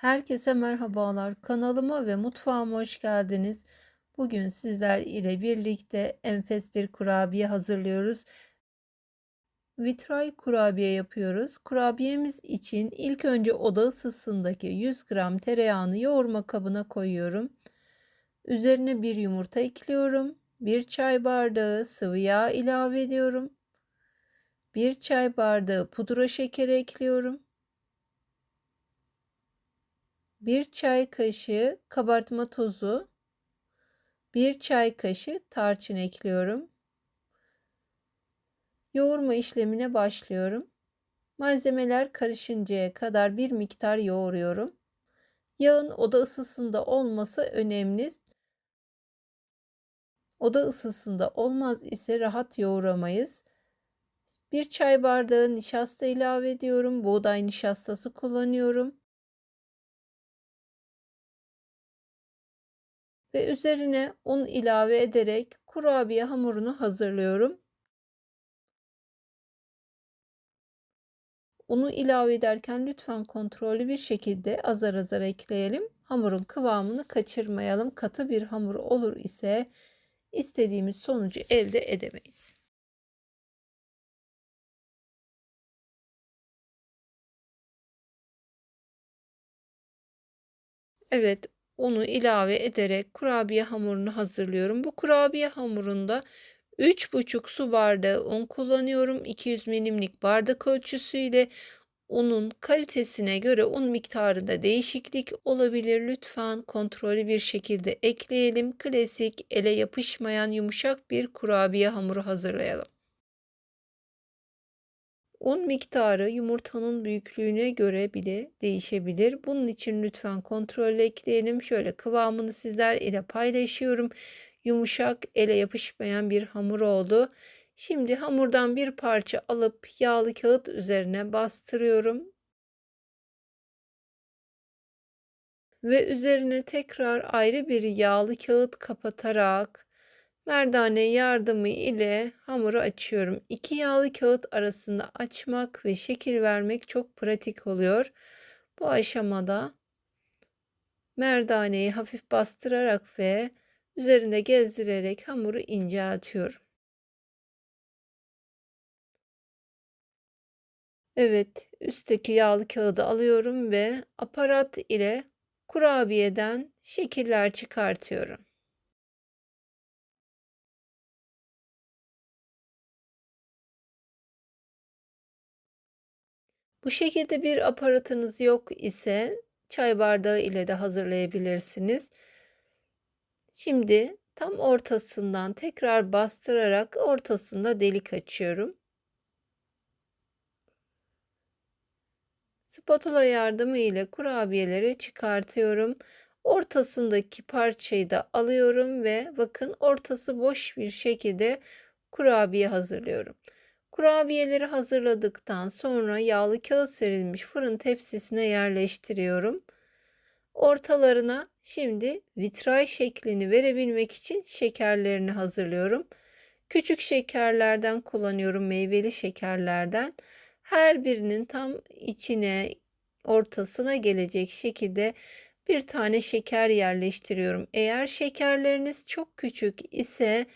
Herkese merhabalar. Kanalıma ve mutfağıma hoş geldiniz. Bugün sizler ile birlikte enfes bir kurabiye hazırlıyoruz. Vitray kurabiye yapıyoruz. Kurabiyemiz için ilk önce oda ısısındaki 100 gram tereyağını yoğurma kabına koyuyorum. Üzerine bir yumurta ekliyorum. Bir çay bardağı sıvı yağ ilave ediyorum. Bir çay bardağı pudra şekeri ekliyorum. 1 çay kaşığı kabartma tozu, 1 çay kaşığı tarçın ekliyorum. Yoğurma işlemine başlıyorum. Malzemeler karışıncaya kadar bir miktar yoğuruyorum. Yağın oda ısısında olması önemli. Oda ısısında olmaz ise rahat yoğuramayız. Bir çay bardağı nişasta ilave ediyorum. Buğday nişastası kullanıyorum. Ve üzerine un ilave ederek kurabiye hamurunu hazırlıyorum. Unu ilave ederken lütfen kontrollü bir şekilde azar azar ekleyelim. Hamurun kıvamını kaçırmayalım. Katı bir hamur olur ise istediğimiz sonucu elde edemeyiz. Evet, unu ilave ederek kurabiye hamurunu hazırlıyorum. Bu kurabiye hamurunda 3,5 su bardağı un kullanıyorum. 200 milimlik bardak ölçüsüyle unun kalitesine göre un miktarında değişiklik olabilir. Lütfen kontrollü bir şekilde ekleyelim. Klasik ele yapışmayan yumuşak bir kurabiye hamuru hazırlayalım. Un miktarı yumurtanın büyüklüğüne göre bile değişebilir. Bunun için lütfen kontrol ekleyelim. Şöyle kıvamını sizler ile paylaşıyorum. Yumuşak, ele yapışmayan bir hamur oldu. Şimdi hamurdan bir parça alıp yağlı kağıt üzerine bastırıyorum. Ve üzerine tekrar ayrı bir yağlı kağıt kapatarak Merdane yardımı ile hamuru açıyorum. İki yağlı kağıt arasında açmak ve şekil vermek çok pratik oluyor. Bu aşamada merdaneyi hafif bastırarak ve üzerinde gezdirerek hamuru inceltiyorum. Evet, üstteki yağlı kağıdı alıyorum ve aparat ile kurabiyeden şekiller çıkartıyorum. Bu şekilde bir aparatınız yok ise çay bardağı ile de hazırlayabilirsiniz. Şimdi tam ortasından tekrar bastırarak ortasında delik açıyorum. Spatula yardımı ile kurabiyeleri çıkartıyorum. Ortasındaki parçayı da alıyorum ve bakın ortası boş bir şekilde kurabiye hazırlıyorum. Kurabiyeleri hazırladıktan sonra yağlı kağıt serilmiş fırın tepsisine yerleştiriyorum. Ortalarına şimdi vitray şeklini verebilmek için şekerlerini hazırlıyorum. Küçük şekerlerden kullanıyorum, meyveli şekerlerden. Her birinin tam içine, ortasına gelecek şekilde bir tane şeker yerleştiriyorum. Eğer şekerleriniz çok küçük ise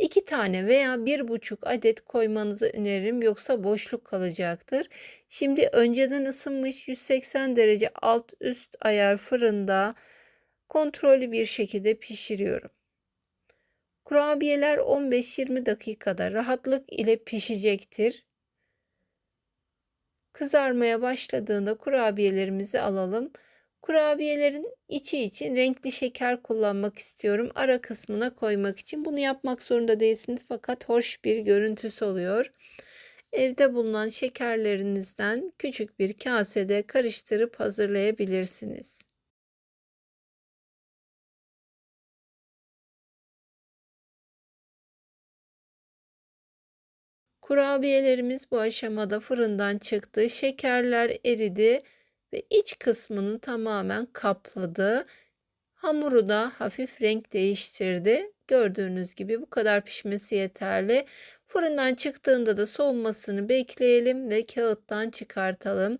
2 tane veya bir buçuk adet koymanızı öneririm yoksa boşluk kalacaktır. Şimdi önceden ısınmış 180 derece alt üst ayar fırında kontrollü bir şekilde pişiriyorum. Kurabiyeler 15-20 dakikada rahatlık ile pişecektir. Kızarmaya başladığında kurabiyelerimizi alalım. Kurabiyelerin içi için renkli şeker kullanmak istiyorum. Ara kısmına koymak için. Bunu yapmak zorunda değilsiniz fakat hoş bir görüntüsü oluyor. Evde bulunan şekerlerinizden küçük bir kasede karıştırıp hazırlayabilirsiniz. Kurabiyelerimiz bu aşamada fırından çıktı. Şekerler eridi ve iç kısmını tamamen kapladı. Hamuru da hafif renk değiştirdi. Gördüğünüz gibi bu kadar pişmesi yeterli. Fırından çıktığında da soğumasını bekleyelim ve kağıttan çıkartalım.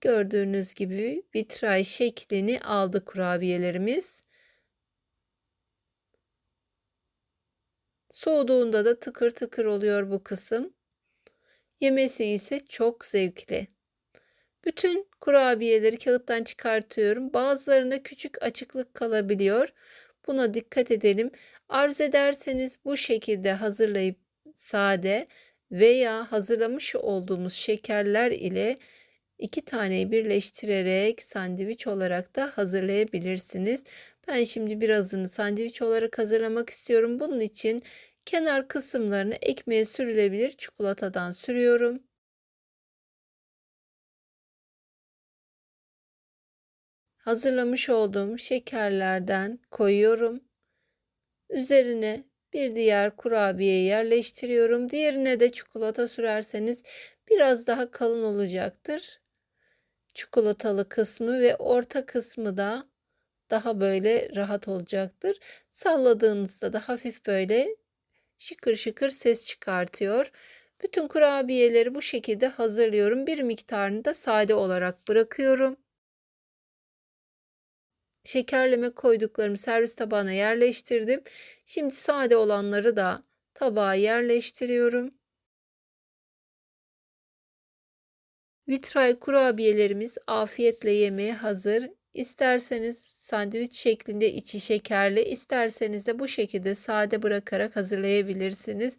Gördüğünüz gibi vitray şeklini aldı kurabiyelerimiz. Soğuduğunda da tıkır tıkır oluyor bu kısım. Yemesi ise çok zevkli. Bütün kurabiyeleri kağıttan çıkartıyorum. Bazılarında küçük açıklık kalabiliyor. Buna dikkat edelim. Arzu ederseniz bu şekilde hazırlayıp sade veya hazırlamış olduğumuz şekerler ile iki taneyi birleştirerek sandviç olarak da hazırlayabilirsiniz. Ben şimdi birazını sandviç olarak hazırlamak istiyorum. Bunun için kenar kısımlarını ekmeğe sürülebilir çikolatadan sürüyorum. Hazırlamış olduğum şekerlerden koyuyorum. Üzerine bir diğer kurabiye yerleştiriyorum. Diğerine de çikolata sürerseniz biraz daha kalın olacaktır. Çikolatalı kısmı ve orta kısmı da daha böyle rahat olacaktır. Salladığınızda da hafif böyle şıkır şıkır ses çıkartıyor. Bütün kurabiyeleri bu şekilde hazırlıyorum. Bir miktarını da sade olarak bırakıyorum. Şekerleme koyduklarımı servis tabağına yerleştirdim. Şimdi sade olanları da tabağa yerleştiriyorum. Vitray kurabiyelerimiz afiyetle yemeye hazır. İsterseniz sandviç şeklinde içi şekerli, isterseniz de bu şekilde sade bırakarak hazırlayabilirsiniz.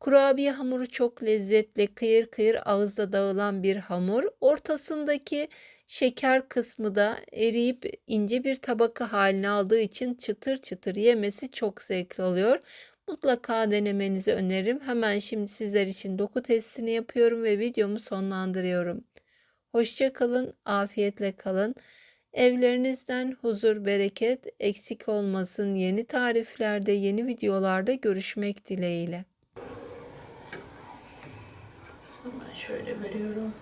Kurabiye hamuru çok lezzetli, kıyır kıyır ağızda dağılan bir hamur. Ortasındaki şeker kısmı da eriyip ince bir tabaka haline aldığı için çıtır çıtır yemesi çok zevkli oluyor. Mutlaka denemenizi öneririm. Hemen şimdi sizler için doku testini yapıyorum ve videomu sonlandırıyorum. Hoşça kalın, afiyetle kalın. Evlerinizden huzur, bereket eksik olmasın. Yeni tariflerde, yeni videolarda görüşmek dileğiyle. Hemen şöyle veriyorum.